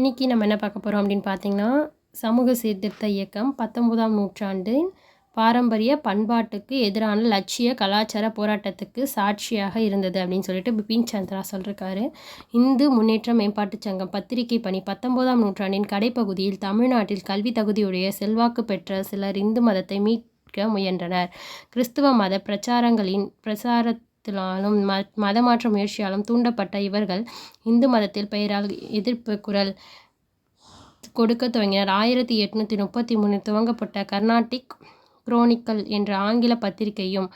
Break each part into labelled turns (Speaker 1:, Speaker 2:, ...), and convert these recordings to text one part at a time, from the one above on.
Speaker 1: இன்றைக்கி நம்ம என்ன பார்க்க போகிறோம் அப்படின்னு பார்த்தீங்கன்னா சமூக சீர்திருத்த இயக்கம் பத்தொன்பதாம் நூற்றாண்டின் பாரம்பரிய பண்பாட்டுக்கு எதிரான லட்சிய கலாச்சார போராட்டத்துக்கு சாட்சியாக இருந்தது அப்படின்னு சொல்லிட்டு பிபின் சந்திரா சொல்லியிருக்காரு இந்து முன்னேற்ற மேம்பாட்டுச் சங்கம் பத்திரிகை பணி பத்தொன்பதாம் நூற்றாண்டின் கடைப்பகுதியில் தமிழ்நாட்டில் கல்வி தகுதியுடைய செல்வாக்கு பெற்ற சிலர் இந்து மதத்தை மீட்க முயன்றனர். கிறிஸ்துவ மத பிரச்சாரங்களின் பிரசாரத்தினாலும் ம மதமாற்ற முயற்சியாலும் தூண்டப்பட்ட இவர்கள் இந்து மதத்தில் பெயரால் எதிர்ப்பு குரல் கொடுக்க துவங்கினர். ஆயிரத்தி எட்நூற்றி முப்பத்தி மூணில் துவங்கப்பட்ட கர்நாடிக் குரோனிக்கல் என்ற ஆங்கில பத்திரிகையும்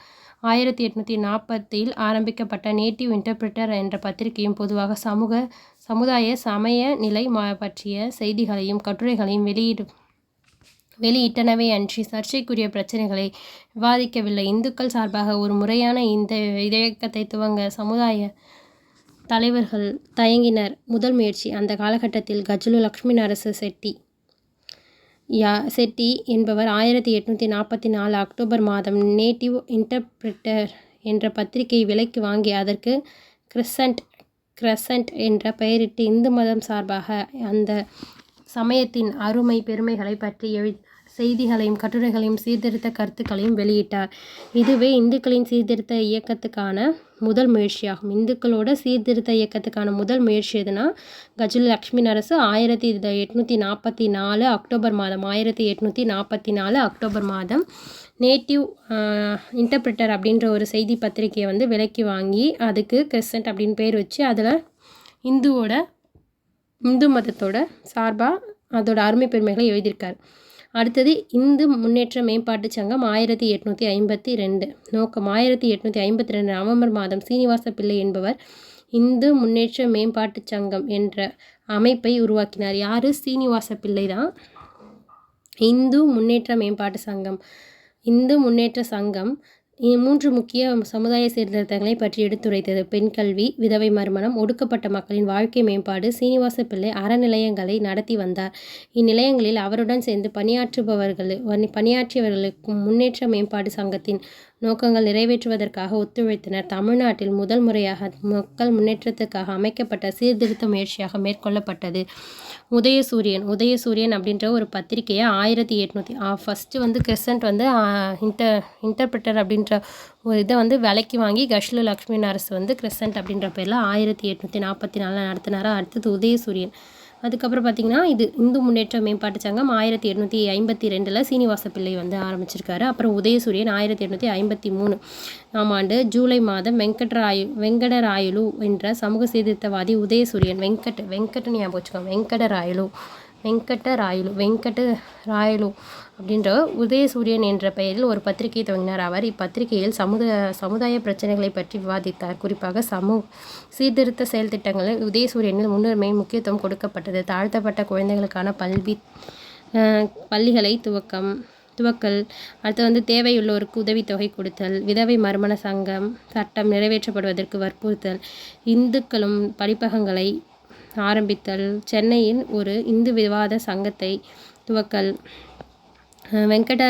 Speaker 1: ஆயிரத்தி எட்நூற்றி நாற்பதில் ஆரம்பிக்கப்பட்ட நேட்டிவ் இன்டர்பிரிட்டர் என்ற பத்திரிகையும் பொதுவாக சமூக சமுதாய சமய நிலை பற்றிய செய்திகளையும் கட்டுரைகளையும் வெளியிடும் வெளியிட்டனவே அன்றி சர்ச்சைக்குரிய பிரச்சனைகளை விவாதிக்கவில்லை. இந்துக்கள் சார்பாக ஒரு முறையான இந்த இயக்கத்தை துவங்க சமுதாய தலைவர்கள் தயங்கினர். முதல் முயற்சி அந்த காலகட்டத்தில் கஜலு லக்ஷ்மி நரசு செட்டி. யா செட்டி என்பவர் ஆயிரத்தி எட்நூற்றி நாற்பத்தி நாலு அக்டோபர் மாதம் நேட்டிவ் இன்டர்பிரிட்டர் என்ற பத்திரிகை விலைக்கு வாங்கி அதற்கு கிறிசன்ட் கிரசன்ட் என்ற பெயரிட்டு இந்து மதம் சார்பாக அந்த சமயத்தின் அருமை பெருமைகளை பற்றி எழு செய்திகளையும் கட்டுரைகளையும் சீர்திருத்த கருத்துக்களையும் வெளியிட்டார். இதுவே இந்துக்களின் சீர்திருத்த இயக்கத்துக்கான முதல் முயற்சியாகும். இந்துக்களோட சீர்திருத்த இயக்கத்துக்கான முதல் முயற்சி எதுனா கஜல் லக்ஷ்மி நரசு ஆயிரத்தி எட்நூற்றி நாற்பத்தி நாலு அக்டோபர் மாதம் ஆயிரத்தி எட்நூற்றி நாற்பத்தி நாலு அக்டோபர் மாதம் நேட்டிவ் இன்டர்பிரிட்டர் அப்படின்ற ஒரு செய்தி பத்திரிகையை வந்து விலக்கி வாங்கி அதுக்கு கிறிஸ்டன்ட் அப்படின்னு பேர் வச்சு அதில் இந்துவோட இந்து மதத்தோட சார்பாக அதோட அருமை பெருமைகளை எழுதியிருக்கார். அடுத்தது இந்து முன்னேற்ற மேம்பாட்டு சங்கம் ஆயிரத்தி எட்நூற்றி ஐம்பத்தி ரெண்டு. நோக்கம் ஆயிரத்தி எட்நூற்றி ஐம்பத்தி ரெண்டு நவம்பர் மாதம் சீனிவாச பிள்ளை என்பவர் இந்து முன்னேற்ற மேம்பாட்டு சங்கம் என்ற அமைப்பை உருவாக்கினார். யார்? சீனிவாச பிள்ளை தான். இந்து முன்னேற்ற மேம்பாட்டு சங்கம். இந்து முன்னேற்ற சங்கம் மூன்று முக்கிய சமுதாய சீர்திருத்தங்களை பற்றி எடுத்துரைத்தது. பெண் கல்வி விதவை மறுமணம் ஒடுக்கப்பட்ட மக்களின் வாழ்க்கை மேம்பாடு சீனிவாச பிள்ளை அறநிலையங்களை நடத்தி வந்தார். இந்நிலையங்களில் அவருடன் சேர்ந்து பணியாற்றுபவர்கள் பணியாற்றியவர்களுக்கும் முன்னேற்ற மேம்பாடு சங்கத்தின் நோக்கங்கள் நிறைவேற்றுவதற்காக ஒத்துழைத்தனர். தமிழ்நாட்டில் முதல் முறையாக மக்கள் முன்னேற்றத்துக்காக அமைக்கப்பட்ட சீர்திருத்த முயற்சியாக மேற்கொள்ளப்பட்டது. உதயசூரியன் உதயசூரியன் அப்படின்ற ஒரு பத்திரிகையை ஆயிரத்தி எட்நூற்றி ஃபஸ்ட்டு வந்து கிறிசன்ட் வந்து இன்டர் இன்டர்பிரிட்டர் அப்படின்ற ஒரு இதை வந்து விலைக்கு வாங்கி கஷ்லு லக்ஷ்மி நரசு வந்து கிரசன்ட் அப்படின்ற பேரில் ஆயிரத்தி எட்நூற்றி நாற்பத்தி நாலில் நடத்தினாரா அடுத்தது உதயசூரியன். அதுக்கப்புறம் பார்த்திங்கன்னா இது இந்து முன்னேற்ற மேம்பாட்டு சங்கம் ஆயிரத்தி எட்நூற்றி ஐம்பத்தி ரெண்டில் சீனிவாச பிள்ளை வந்து ஆரம்பிச்சிருக்காரு. அப்புறம் உதயசூரியன் ஆயிரத்தி எட்நூற்றி ஐம்பத்தி மூணு ஆம் ஆண்டு ஜூலை மாதம் வெங்கட்ராயு வெங்கடராயலு என்ற சமூக சீர்திருத்தவாதி உதயசூரியன் வெங்கட் வெங்கட்னு ஞாபகம் வச்சுக்கோங்க வெங்கடராயலு வெங்கட்ட ராயலு வெங்கட ராயலு அப்படின்ற உதயசூரியன் என்ற பெயரில் ஒரு பத்திரிகை துவங்கினார். அவர் இப்பத்திரிகையில் சமுதாய சமுதாய பிரச்சனைகளை பற்றி விவாதித்தார். குறிப்பாக சமூக சீர்திருத்த செயல் திட்டங்களில் உதயசூரியனில் முன்னுரிமை முக்கியத்துவம் கொடுக்கப்பட்டது. தாழ்த்தப்பட்ட குழந்தைகளுக்கான பல்வி பள்ளிகளை துவக்கம் துவக்கல் அடுத்து வந்து தேவையுள்ளோருக்கு உதவித்தொகை கொடுத்தல் விதவை மறுமண சங்கம் சட்டம் நிறைவேற்றப்படுவதற்கு வற்புறுத்தல் இந்துக்களும் படிப்பகங்களை ஆரம்பித்தல். சென்னையின் ஒரு இந்து விவாத சங்கத்தை துவக்கல். வெங்கட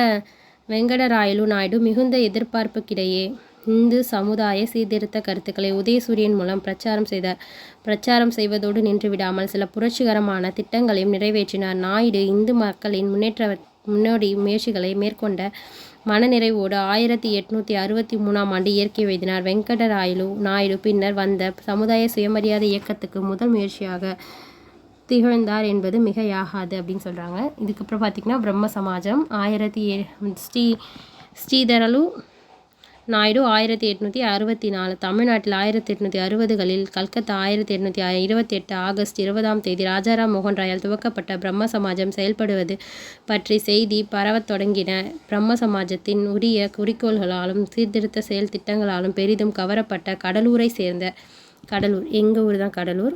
Speaker 1: வெங்கடராயலு நாயுடு மிகுந்த எதிர்பார்ப்புக்கிடையே இந்து சமுதாய சீர்திருத்த கருத்துக்களை உதயசூரியன் மூலம் பிரச்சாரம் செய்தார். பிரச்சாரம் செய்வதோடு நின்று விடாமல் சில புரட்சிகரமான திட்டங்களையும் நிறைவேற்றினார். நாயுடு இந்து மக்களின் முன்னேற்ற முன்னோடி முயற்சிகளை மேற்கொண்ட மனநிறைவோடு ஆயிரத்தி எட்நூற்றி அறுபத்தி மூணாம் ஆண்டு இயற்கை எழுதினார் வெங்கடராயலு நாயுடு பின்னர் வந்த சமுதாய சுயமரியாதை இயக்கத்துக்கு முதல் முயற்சியாக திகழ்ந்தார் என்பது மிகையாகாது அப்படின்னு சொல்கிறாங்க இதுக்கப்புறம் பார்த்திங்கன்னா பிரம்ம சமாஜம். ஆயிரத்தி ஸ்ரீ ஸ்ரீதரலு நாயுடு ஆயிரத்தி எட்நூற்றி அறுபத்தி நாலு தமிழ்நாட்டில் ஆயிரத்தி எட்நூற்றி அறுபதுகளில் கல்கத்தா ஆயிரத்தி எட்நூற்றி இருபத்தி எட்டு ஆகஸ்ட் இருபதாம் தேதி ராஜாராம் மோகன் ராயால் துவக்கப்பட்ட பிரம்ம சமாஜம் செயல்படுவது பற்றி செய்தி பரவத் தொடங்கின. பிரம்ம சமாஜத்தின் உரிய குறிக்கோள்களாலும் சீர்திருத்த செயல் திட்டங்களாலும் பெரிதும் கவரப்பட்ட கடலூரை சேர்ந்த கடலூர் எங்கள் ஊர் தான் கடலூர்?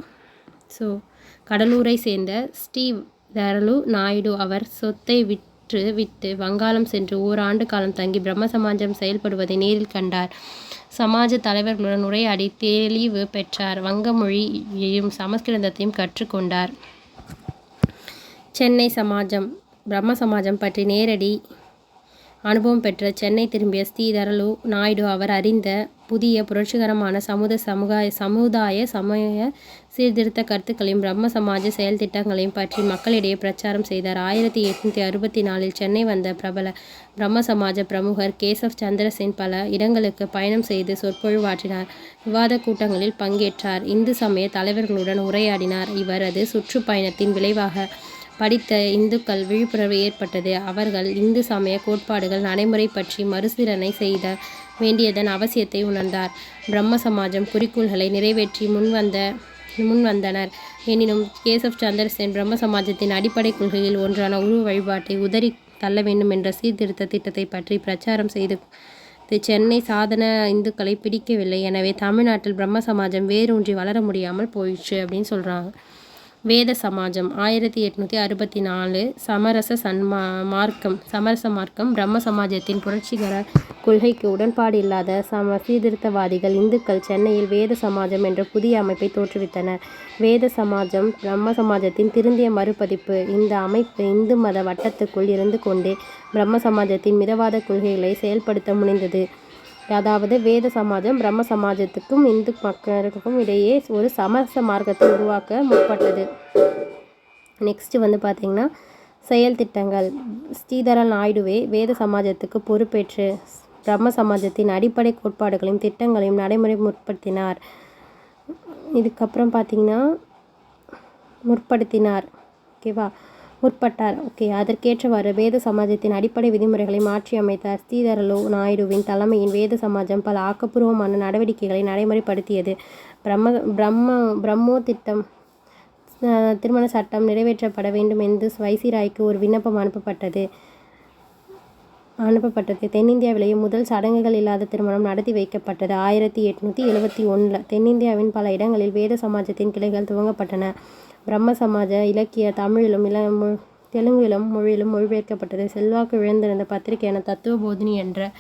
Speaker 1: ஸோ கடலூரை சேர்ந்த ஸ்டீவ் தரலு நாயுடு அவர் சொத்தை விட் விற்று விட்டு வங்காளம் சென்று ஓராண்டு காலம் தங்கி பிரம்ம சமாஜம் செயல்படுவதை நேரில் கண்டார். சமாஜ தலைவர்களுடன் உரையாடி தெளிவு பெற்றார். வங்க மொழியையும் சமஸ்கிருதத்தையும் கற்றுக்கொண்டார் சென்னை சமாஜம் பிரம்ம சமாஜம் பற்றி நேரடி அனுபவம் பெற்ற சென்னை திரும்பிய ஸ்ரீதரலு நாயுடு அவர் அறிந்த புதிய புரட்சிகரமான சமுத சமுதாய சமுதாய சமய சீர்திருத்த கருத்துக்களையும் பிரம்ம சமாஜ செயல் திட்டங்களையும் பற்றி மக்களிடையே பிரச்சாரம் செய்தார். ஆயிரத்தி எட்நூற்றி அறுபத்தி நாலில் சென்னை வந்த பிரபல பிரம்ம சமாஜ பிரமுகர் கேசவ் சந்திரசேன் பல இடங்களுக்கு பயணம் செய்து சொற்பொழிவாற்றினார். விவாத கூட்டங்களில் பங்கேற்றார். இந்து சமய தலைவர்களுடன் உரையாடினார். இவரது சுற்றுப்பயணத்தின் விளைவாக படித்த இந்துக்கள் விழிப்புணர்வு ஏற்பட்டது. அவர்கள் இந்து சமய கோட்பாடுகள் நடைமுறை பற்றி மறுசீலனை செய்த வேண்டியதன் அவசியத்தை உணர்ந்தார். பிரம்ம சமாஜம் குறிக்கோள்களை நிறைவேற்றி முன்வந்த முன்வந்தனர். எனினும் கேசவ் சந்திரசேன் பிரம்ம சமாஜத்தின் அடிப்படை கொள்கையில் ஒன்றான உருவ வழிபாட்டை உதறி தள்ள வேண்டும் என்ற சீர்திருத்த திட்டத்தை பற்றி பிரச்சாரம் செய்து சென்னை சாதன இந்துக்களை பிடிக்கவில்லை. எனவே தமிழ்நாட்டில் பிரம்ம சமாஜம் வேரூன்றி வளர முடியாமல் போயிடுச்சு அப்படின்னு சொல்கிறாங்க வேத சமாஜம் ஆயிரத்தி எட்நூற்றி அறுபத்தி நாலு சமரச சன்மா மார்க்கம் சமரச மார்க்கம் பிரம்ம சமாஜத்தின் புரட்சிகர கொள்கைக்கு உடன்பாடு இல்லாத சம சீர்திருத்தவாதிகள் இந்துக்கள் சென்னையில் வேத சமாஜம் என்ற புதிய அமைப்பை தோற்றுவித்தனர். வேத சமாஜம் பிரம்ம சமாஜத்தின் திருந்திய மறுபதிப்பு இந்த அமைப்பு இந்து மத வட்டத்துக்குள் இருந்து கொண்டே பிரம்ம சமாஜத்தின் மிதவாத கொள்கைகளை செயல்படுத்த முனைந்தது. அதாவது வேத சமாஜம் பிரம்ம சமாஜத்துக்கும் இந்து மக்களுக்கும் இடையே ஒரு சமரச மார்க்கத்தை உருவாக்க முற்பட்டது. நெக்ஸ்ட்டு வந்து பார்த்திங்கன்னா செயல் திட்டங்கள். ஸ்ரீதரன் நாயுடுவே வேத சமாஜத்துக்கு பொறுப்பேற்று பிரம்ம சமாஜத்தின் அடிப்படை கோட்பாடுகளையும் திட்டங்களையும் நடைமுறை முற்படுத்தினார். இதுக்கப்புறம் பார்த்திங்கன்னா முற்படுத்தினார். ஓகேவா முற்பட்டார். ஓகே அதற்கேற்றவாறு வேத சமாஜத்தின் அடிப்படை விதிமுறைகளை மாற்றி அமைத்தார். ஸ்ரீதரலு நாயுடுவின் தலைமையின் வேத சமாஜம் பல ஆக்கப்பூர்வமான நடவடிக்கைகளை நடைமுறைப்படுத்தியது. பிரம்ம பிரம்ம பிரம்மோ திட்டம் திருமண சட்டம் நிறைவேற்றப்பட வேண்டும் என்று வைசிராய்க்கு ஒரு விண்ணப்பம் அனுப்பப்பட்டது. அனுப்பப்பட்டது. தென்னிந்தியாவிலேயே முதல் சடங்குகள் இல்லாத திருமணம் நடத்தி வைக்கப்பட்டது. ஆயிரத்தி எட்நூற்றி எழுபத்தி ஒன்றில் தென்னிந்தியாவின் பல இடங்களில் வேத சமாஜத்தின் கிளைகள் துவங்கப்பட்டன. பிரம்ம சமாஜ இலக்கிய தமிழிலும் இள தெலுங்கிலும் மொழியிலும் மொழிபெயர்க்கப்பட்டது. செல்வாக்கு இழந்திருந்த பத்திரிகையான தத்துவ போதினி என்ற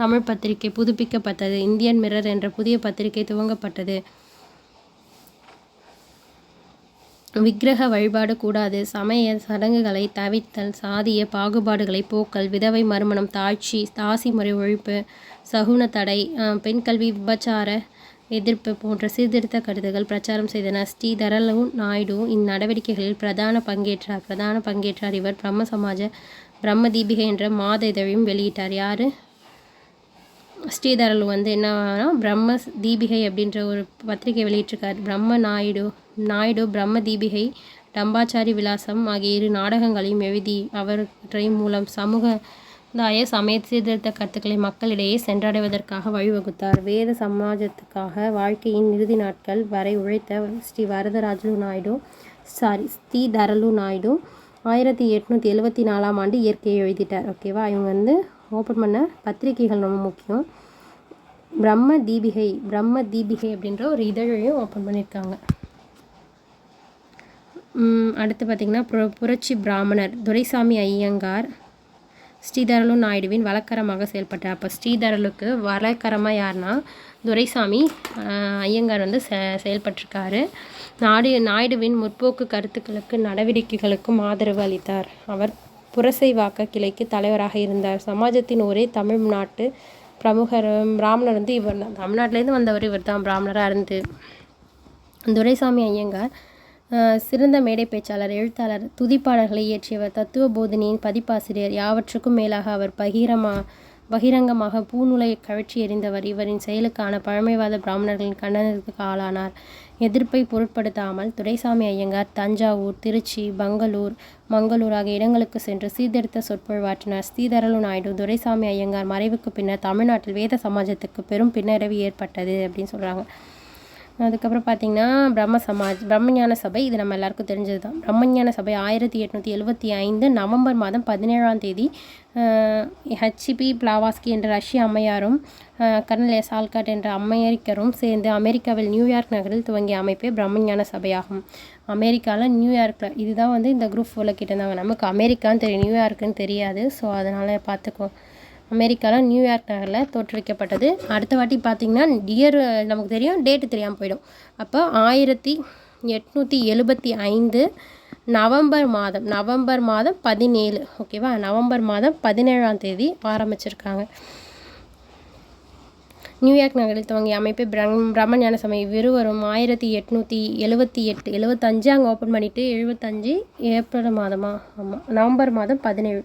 Speaker 1: தமிழ் பத்திரிகை புதுப்பிக்கப்பட்டது. இந்தியன் மிரர் என்ற புதிய பத்திரிகை துவங்கப்பட்டது. விக்கிரக வழிபாடு கூடாது. சமய சடங்குகளை தவிர்த்தல் சாதிய பாகுபாடுகளை போக்கல் விதவை மறுமணம் தாழ்ச்சி தாசி முறை ஒழிப்பு சகுன தடை பெண் கல்வி விபச்சார எதிர்ப்பு போன்ற சீர்திருத்த கருத்துகள் பிரச்சாரம் செய்தனர் ஸ்ரீதரலு நாயுடு இந்நடவடிக்கைகளில் பிரதான பங்கேற்றார் பிரதான பங்கேற்றார் இவர் பிரம்ம சமாஜ பிரம்ம தீபிகை என்ற மாத இதழையும் வெளியிட்டார். யார்? ஸ்ரீதரலு வந்து என்னன்னா பிரம்ம தீபிகை அப்படின்ற ஒரு பத்திரிகை வெளியிட்டிருக்கார். பிரம்ம நாயுடு நாயுடு பிரம்ம தீபிகை டம்பாச்சாரி விலாசம் ஆகிய இரு நாடகங்களையும் எழுதி அவற்றை மூலம் சமூக தாய சமய சீர்திருத்த கருத்துக்களை மக்களிடையே சென்றடைவதற்காக வழிவகுத்தார். வேத சமாஜத்துக்காக வாழ்க்கையின் இறுதி நாட்கள் வரை உழைத்த ஸ்ரீ வரதராஜலு நாயுடு சாரி ஸ்ரீ தரலு நாயுடு ஆயிரத்தி எட்நூற்றி எழுபத்தி நாலாம் ஆண்டு இயற்கையை எழுதிட்டார். ஓகேவா இவங்க வந்து ஓப்பன் பண்ண பத்திரிகைகள் ரொம்ப முக்கியம். பிரம்ம தீபிகை பிரம்ம தீபிகை அப்படின்ற ஒரு இதழையும் ஓப்பன் பண்ணியிருக்காங்க. அடுத்து பார்த்திங்கன்னா புர புரட்சி பிராமணர் துரைசாமி ஐயங்கார் ஸ்ரீதரலு நாயுடுவின் வழக்கரமாக செயல்பட்டார். அப்போ ஸ்ரீதரலுக்கு வழக்கரமாக யாருன்னா துரைசாமி ஐயங்கார் வந்து செ செயல்பட்டிருக்காரு. நாடு நாயுடுவின் முற்போக்கு கருத்துக்களுக்கு நடவடிக்கைகளுக்கும் ஆதரவு அளித்தார். அவர் புரசைவாக்க கிளைக்கு தலைவராக இருந்தார். சமாஜத்தின் ஒரே தமிழ்நாட்டு பிரமுகர் பிராமணர் வந்து இவர் தான். தமிழ்நாட்டிலேருந்து வந்தவர் இவர் தான். பிராமணராக இருந்து. துரைசாமி ஐயங்கார் சிறந்த மேடை பேச்சாளர் எழுத்தாளர் துதிப்பாடல்களை இயற்றியவர் தத்துவ போதனையின் பதிப்பாசிரியர் யாவற்றுக்கும் மேலாக அவர் பகிரமா பகிரங்கமாக பூநூலை கழற்றி எறிந்தவர். இவரின் செயலுக்கான பழமைவாத பிராமணர்களின் கண்டனத்துக்கு ஆளானார். எதிர்ப்பை பொருட்படுத்தாமல் துரைசாமி ஐயங்கார் தஞ்சாவூர் திருச்சி பங்களூர் மங்களூர் ஆகிய இடங்களுக்கு சென்று சீர்திருத்த சொற்பொழிவாற்றினார் ஸ்ரீதரலு நாயுடு துரைசாமி ஐயங்கார் மறைவுக்கு பின்னர் தமிழ்நாட்டில் வேத சமாஜத்துக்கு பெரும் பின்னடைவு ஏற்பட்டது அப்படின்னு சொல்கிறாங்க அதுக்கப்புறம் பார்த்திங்கன்னா பிரம்ம சமாஜ் பிரம்மஞான சபை இது நம்ம எல்லாருக்கும் தெரிஞ்சது தான் பிரம்மஞான சபை ஆயிரத்தி எட்நூற்றி எழுபத்தி ஐந்து நவம்பர் மாதம் பதினேழாம் தேதி ஹச்சிபி பிளாவாஸ்கி என்ற ரஷ்ய அம்மையாரும் கர்னல் எஸ் ஆல்காட் என்ற அமெரிக்கரும் சேர்ந்து அமெரிக்காவில் நியூயார்க் நகரில் துவங்கிய அமைப்பே பிரம்மஞான சபையாகும். அமெரிக்காவில் நியூயார்க்கில் இதுதான் வந்து இந்த குரூப் ஃபோரில் கேட்டிருந்தாங்க. நமக்கு அமெரிக்கான்னு தெரியும் நியூயார்க்குன்னு தெரியாது. ஸோ அதனால் பார்த்துக்கோ அமெரிக்காவில் நியூயார்க் நகரில் தோற்றுவிக்கப்பட்டது. அடுத்த வாட்டி பார்த்திங்கன்னா இயர் நமக்கு தெரியும் டேட்டு தெரியாமல் போயிடும். அப்போ ஆயிரத்தி எட்நூற்றி எழுபத்தி ஐந்து நவம்பர் மாதம் நவம்பர் மாதம் பதினேழு ஓகேவா நவம்பர் மாதம் பதினேழாம் தேதி ஆரம்பிச்சிருக்காங்க. நியூயார்க் நகரில் துவங்கிய அமைப்பு பிரம் பிரம்மஞான சமய விறுவரும் ஆயிரத்தி எட்நூற்றி எழுவத்தி எட்டு எழுவத்தஞ்சு அங்கே ஓப்பன் பண்ணிவிட்டு எழுபத்தஞ்சு ஏப்ரல் மாதமாக ஆமாம் நவம்பர் மாதம் பதினேழு.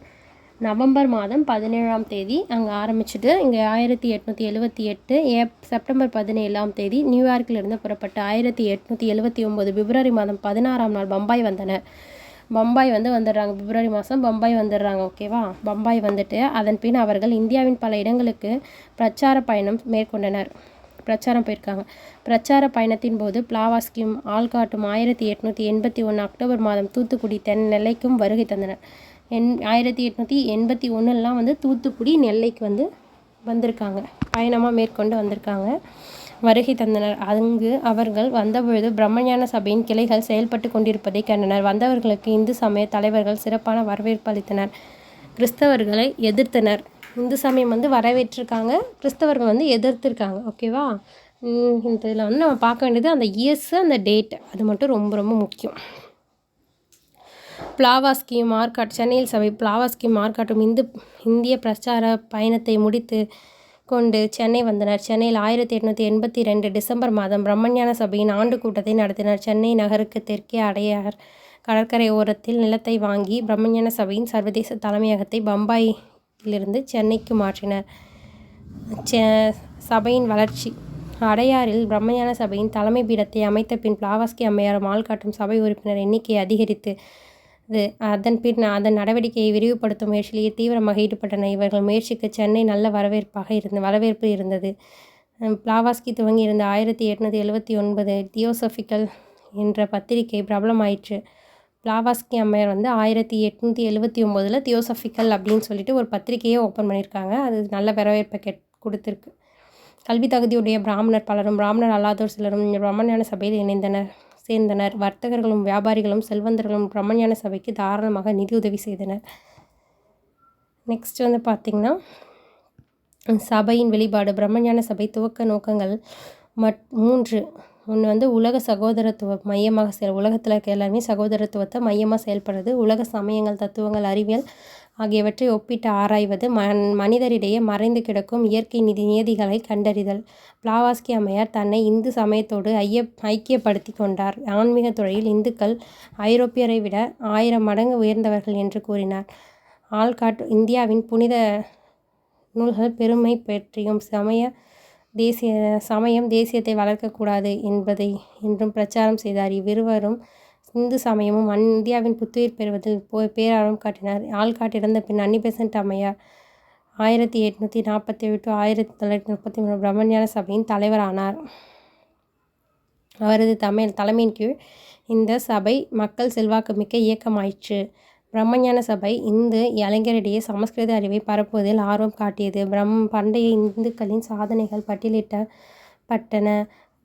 Speaker 1: நவம்பர் மாதம் பதினேழாம் தேதி அங்கே ஆரம்பிச்சுட்டு இங்கே ஆயிரத்தி எட்நூற்றி எழுபத்தி எட்டு ஏப் செப்டம்பர் பதினேழாம் தேதி நியூயார்க்கிலிருந்து புறப்பட்டு ஆயிரத்தி எட்நூற்றி எழுபத்தி ஒம்பது பிப்ரவரி மாதம் பதினாறாம் நாள் பம்பாய் வந்தனர் பம்பாய் வந்து வந்துடுறாங்க. பிப்ரவரி மாதம் பம்பாய் வந்துடுறாங்க ஓகேவா? பம்பாய் வந்துட்டு அதன் பின் அவர்கள் இந்தியாவின் பல இடங்களுக்கு பிரச்சார பயணம் மேற்கொண்டனர். பிரச்சாரம் போயிருக்காங்க. பிரச்சார பயணத்தின் போது பிளாவாஸ்கியும் ஆள்காட்டும் ஆயிரத்தி எட்நூற்றி எண்பத்தி ஒன்று அக்டோபர் மாதம் தூத்துக்குடி தென் நெல்லைக்கும் வருகை தந்தனர் எண் ஆயிரத்தி எட்நூற்றி எண்பத்தி ஒன்றுலாம் வந்து தூத்துக்குடி நெல்லைக்கு வந்து வந்திருக்காங்க. பயணமாக மேற்கொண்டு வந்திருக்காங்க. வருகை தந்தனர். அங்கு அவர்கள் வந்தபொழுது பிரம்மஞான சபையின் கிளைகள் செயல்பட்டு கொண்டிருப்பதை கண்டனர். வந்தவர்களுக்கு இந்து சமய தலைவர்கள் சிறப்பான வரவேற்பு அளித்தனர். கிறிஸ்தவர்களை எதிர்த்தனர். இந்து சமயம் வந்து வரவேற்றிருக்காங்க. கிறிஸ்தவர்கள் வந்து எதிர்த்திருக்காங்க. ஓகேவா இந்த இதில் வந்து நம்ம பார்க்க வேண்டியது அந்த இயர்ஸு அந்த டேட். அது மட்டும் ரொம்ப ரொம்ப முக்கியம். பிளாவாஸ்கி மார்க்காட் சென்னையில் சபை பிளாவாஸ்கி மார்க்காட்டும் இந்து இந்திய பிரச்சார பயணத்தை முடித்து கொண்டு சென்னை வந்தனர். சென்னையில் ஆயிரத்தி எட்நூற்றி எண்பத்தி ரெண்டு டிசம்பர் மாதம் பிரம்மஞான சபையின் ஆண்டு கூட்டத்தை நடத்தினர். சென்னை நகருக்கு தெற்கே அடையார் கடற்கரை ஓரத்தில் நிலத்தை வாங்கி பிரம்மஞான சபையின் சர்வதேச தலைமையகத்தை பம்பாயிலிருந்து சென்னைக்கு மாற்றினர். சபையின் வளர்ச்சி. அடையாறில் பிரம்மஞான சபையின் தலைமை பீடத்தை அமைத்த பின் பிளாவாஸ்கி அம்மையார் மால் காட்டும் சபை உறுப்பினர் எண்ணிக்கை அதிகரித்து இது. அதன் பின் அதன் நடவடிக்கையை விரிவுபடுத்தும் முயற்சியிலேயே தீவிரமாக ஈடுபட்டன இவர்கள் முயற்சிக்கு சென்னை நல்ல வரவேற்பாக இருந்த வரவேற்பு இருந்தது. பிளாவாஸ்கி துவங்கி இருந்த ஆயிரத்தி எட்நூற்றி எழுபத்தி ஒன்பது தியோசபிக்கல் என்ற பத்திரிகை பிரபலமாயிற்று. பிளாவாஸ்கி அம்மையார் வந்து ஆயிரத்தி எட்நூற்றி எழுபத்தி ஒம்போதில் தியோசபிக்கல் அப்படின்னு சொல்லிட்டு ஒரு பத்திரிகையை ஓப்பன் பண்ணியிருக்காங்க. அது நல்ல வரவேற்பை கெட் கொடுத்துருக்கு. கல்வி தகுதியுடைய பிராமணர் பலரும் பிராமணர் அல்லாதோர் சிலரும் பிரம்மஞான சபையில் இணைந்தனர். சேர்ந்தனர். வர்த்தகர்களும் வியாபாரிகளும் செல்வந்தர்களும் பிரம்மஞான சபைக்கு தாராளமாக நிதி உதவி செய்தனர். நெக்ஸ்ட் வந்து பார்த்திங்கன்னா சபையின் வெளிப்பாடு. பிரம்மஞான சபை துவக்க நோக்கங்கள் மட் மூன்று. ஒன்று வந்து உலக சகோதரத்துவ மையமாக செயல் உலகத்தில் இருக்க எல்லாருமே சகோதரத்துவத்தை மையமாக செயல்படுறது. உலக சமயங்கள் தத்துவங்கள் அறிவியல் ஆகியவற்றை ஒப்பிட்டு ஆராய்வது மன் மனிதரிடையே மறைந்து கிடக்கும் இயற்கை நிதி நியதிகளை கண்டறிதல். பிளாவாஸ்கி அம்மையார் தன்னை இந்து சமயத்தோடு ஐய ஐக்கியப்படுத்தி கொண்டார். ஆன்மீக துறையில் இந்துக்கள் ஐரோப்பியரை விட ஆயிரம் மடங்கு உயர்ந்தவர்கள் என்று கூறினார். ஆல்காட் இந்தியாவின் புனித நூல்கள் பெருமை பற்றியும் சமய தேசிய சமயம் தேசியத்தை வளர்க்கக்கூடாது என்பதை என்றும் பிரச்சாரம் செய்தார். இவ்விருவரும் இந்து சமயமும் இந்தியாவின் புத்துயிர் பெறுவதில் போ பேரார்வம் காட்டினார். ஆள்காட் இறந்த பின் அன்னிபெசன்ட் அம்மையார் ஆயிரத்தி எட்நூற்றி நாற்பத்தி ஏழு டு ஆயிரத்தி தொள்ளாயிரத்தி முப்பத்தி மூணு பிரம்மஞான சபையின் தலைவரானார். அவரது தமிழ் தலைமையின் கீழ் இந்த சபை மக்கள் செல்வாக்கு மிக்க இயக்கமாயிற்று. பிரம்மஞான சபை இந்து இளைஞரிடையே சமஸ்கிருத அறிவை பரப்புவதில் ஆர்வம் காட்டியது. பிரம் பண்டைய இந்துக்களின் சாதனைகள் பட்டியலிட்ட பட்டன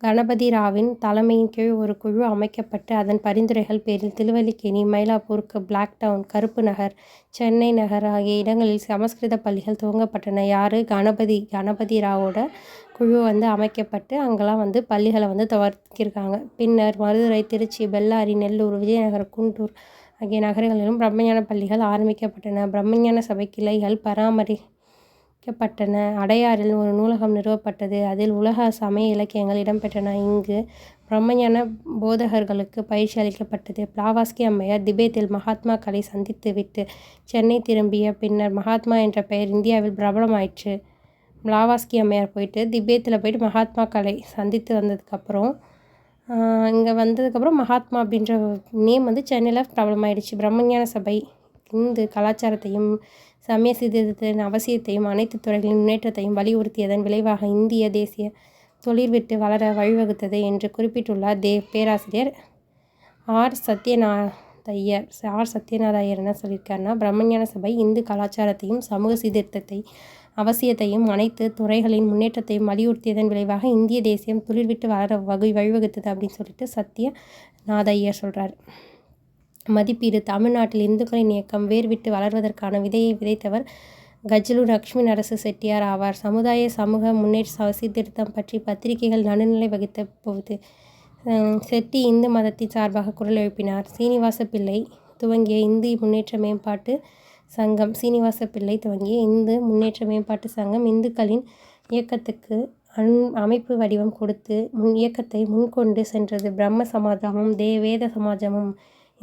Speaker 1: கணபதி ராவின் தலைமையின் கீழ் ஒரு குழு அமைக்கப்பட்டு அதன் பரிந்துரைகள் பேரில் திருவல்லிக்கேணி மயிலாப்பூருக்கு பிளாக் டவுன் கருப்பு நகர் சென்னை நகர் ஆகிய இடங்களில் சமஸ்கிருத பள்ளிகள் துவங்கப்பட்டன. யார்? கணபதி கணபதி ராவோட குழு வந்து அமைக்கப்பட்டு அங்கெல்லாம் வந்து பள்ளிகளை வந்து துவக்கியிருக்காங்க. பின்னர் மதுரை திருச்சி பெல்லாரி நெல்லூர் விஜயநகர் குண்டூர் ஆகிய நகரங்களிலும் பிரம்மஞான பள்ளிகள் ஆரம்பிக்கப்பட்டன. பிரம்மஞான சபை கிளைகள் பராமரி வைக்கப்பட்டன அடையாறில் ஒரு நூலகம் நிறுவப்பட்டது. அதில் உலக சமய இலக்கியங்கள் இடம்பெற்றன. இங்கு பிரம்மஞான போதகர்களுக்கு பயிற்சி அளிக்கப்பட்டது. பிளாவாஸ்கி அம்மையார் திபேத்தில் மகாத்மாக்களை சந்தித்து விட்டு சென்னை திரும்பிய பின்னர் மகாத்மா என்ற பெயர் இந்தியாவில் பிரபலமாயிற்று. பிளாவாஸ்கி அம்மையார் போயிட்டு திபேத்தில் போயிட்டு மகாத்மாக்களை சந்தித்து வந்ததுக்கப்புறம் இங்கே வந்ததுக்கப்புறம் மகாத்மா அப்படின்ற நேம் வந்து சென்னையில் பிரபலமாயிடுச்சு. பிரம்மஞான சபை இந்து கலாச்சாரத்தையும் சமய சீர்திருத்தத்தின் அவசியத்தையும் அனைத்து துறைகளின் முன்னேற்றத்தையும் வலியுறுத்தியதன் விளைவாக இந்திய தேசிய தொழிற்விட்டு வளர வழிவகுத்தது என்று குறிப்பிட்டுள்ளார் தே பேராசிரியர் ஆர். சத்யநாதையர் ஆர். சத்யநாதையர் என்ன சொல்லியிருக்காருன்னா பிரம்மஞான சபை இந்து கலாச்சாரத்தையும் சமூக சீர்திருத்தத்தை அவசியத்தையும் அனைத்து துறைகளின் முன்னேற்றத்தையும் வலியுறுத்தியதன் விளைவாக இந்திய தேசியம் துளிர்விட்டு வளர வகை வழிவகுத்தது அப்படின்னு சொல்லிட்டு சத்ய நாதையர் சொல்கிறார் மதிப்பீடு தமிழ்நாட்டில் இந்துக்களின் இயக்கம் வேர்விட்டு வளர்வதற்கான விதையை விதைத்தவர் கஜலு லக்ஷ்மி நரசு செட்டியார் ஆவார். சமுதாய சமூக முன்னேற்ற சீர்திருத்தம் பற்றி பத்திரிகைகள் நடுநிலை வகித்த போது செட்டி இந்து மதத்தின் சார்பாக குரல் எழுப்பினார். சீனிவாச பிள்ளை துவங்கிய இந்து முன்னேற்ற மேம்பாட்டு சங்கம் சீனிவாச பிள்ளை துவங்கிய இந்து முன்னேற்ற மேம்பாட்டு சங்கம் இந்துக்களின் இயக்கத்துக்கு அன் அமைப்பு வடிவம் கொடுத்து முன் இயக்கத்தை முன்கொண்டு சென்றது. பிரம்ம சமாஜமும் தேவேத சமாஜமும்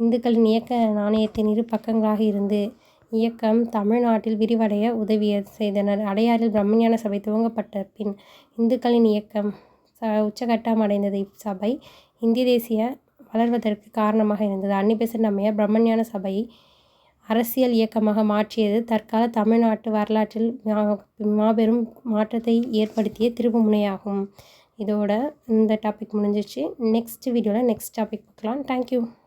Speaker 1: இந்துக்களின் இயக்க நாணயத்தின் இரு பக்கங்களாக இருந்து இயக்கம் தமிழ்நாட்டில் விரிவடைய உதவிய செய்தனர். அடையாறில் பிரம்மஞான சபை துவங்கப்பட்ட பின் இந்துக்களின் இயக்கம் ச உச்சகட்டம் அடைந்தது. இச்சபை இந்திய தேசிய வளர்வதற்கு காரணமாக இருந்தது. அன்னிபெசன் அம்மையார் பிரம்மஞான சபையை அரசியல் இயக்கமாக மாற்றியது. தற்கால தமிழ்நாட்டு வரலாற்றில் மா- மாபெரும் மாற்றத்தை ஏற்படுத்திய திருப்புமுனையாகும். இதோட இந்த டாபிக் முடிஞ்சிச்சு நெக்ஸ்ட் வீடியோவில் நெக்ஸ்ட் டாபிக் பார்க்கலாம். தேங்க்யூ